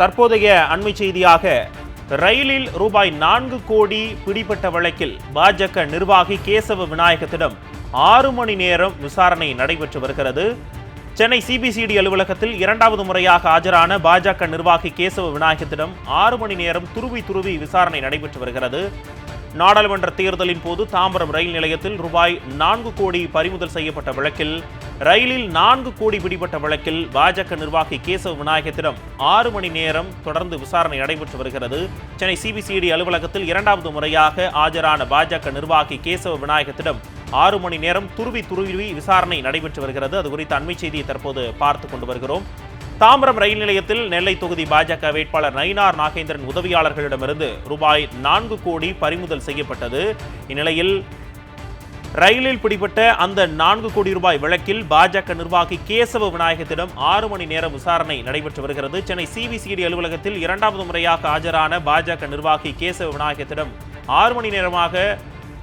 தற்போதைய அண்மை செய்தியாக ரயிலில் ரூபாய் நான்கு கோடி பிடிபட்ட வழக்கில் பாஜக நிர்வாகி கேசவ விநாயகத்திடம் ஆறு மணி நேரம் விசாரணை நடைபெற்று வருகிறது. சென்னை சிபிசிடி அலுவலகத்தில் இரண்டாவது முறையாக ஆஜரான பாஜக நிர்வாகி கேசவ விநாயகத்திடம் ஆறு மணி நேரம் துருவி துருவி விசாரணை நடைபெற்று வருகிறது. நாடாளுமன்ற தேர்தலின் போது தாம்பரம் ரயில் நிலையத்தில் ரூபாய் நான்கு கோடி பறிமுதல் செய்யப்பட்ட வழக்கில் ரயிலில் நான்கு கோடி பிடிபட்ட வழக்கில் பாஜக நிர்வாகி கேசவ விநாயகத்திடம் ஆறு மணி நேரம் தொடர்ந்து விசாரணை நடைபெற்று வருகிறது. சென்னை சிபிசிஐடி அலுவலகத்தில் இரண்டாவது முறையாக ஆஜரான பாஜக நிர்வாகி கேசவ விநாயகத்திடம் ஆறு மணி நேரம் துருவி துருவி விசாரணை நடைபெற்று வருகிறது. அது குறித்த அண்மை செய்தியை தற்போது பார்த்து கொண்டு வருகிறோம். தாம்பரம் ரயில் நிலையத்தில் நெல்லை தொகுதி பாஜக வேட்பாளர் நயினார் நாகேந்திரன் உதவியாளர்களிடமிருந்து ரூபாய் நான்கு கோடி பறிமுதல் செய்யப்பட்டது. இந்நிலையில் ரயிலில் பிடிபட்ட அந்த நான்கு கோடி ரூபாய் வழக்கில் பாஜக நிர்வாகி கேசவ விநாயகத்திடம் ஆறு மணி நேரம் விசாரணை நடைபெற்று வருகிறது. சென்னை சிபிசிஐடி அலுவலகத்தில் இரண்டாவது முறையாக ஆஜரான பாஜக நிர்வாகி கேசவ விநாயகத்திடம் ஆறு மணி நேரமாக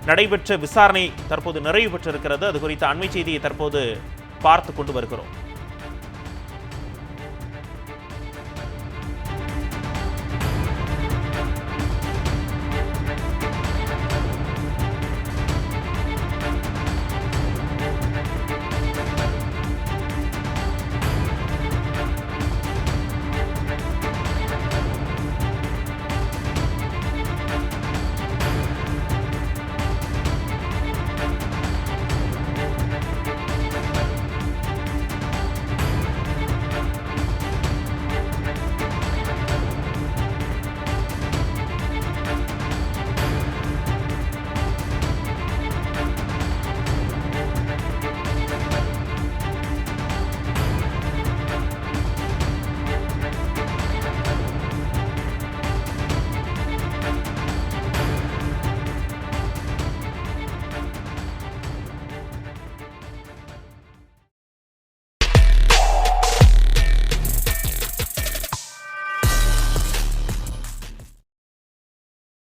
நடைபெற்ற விசாரணை தற்போது நிறைவு பெற்றிருக்கிறது. அது குறித்த அண்மை செய்தியை தற்போது பார்த்து கொண்டு வருகிறோம்.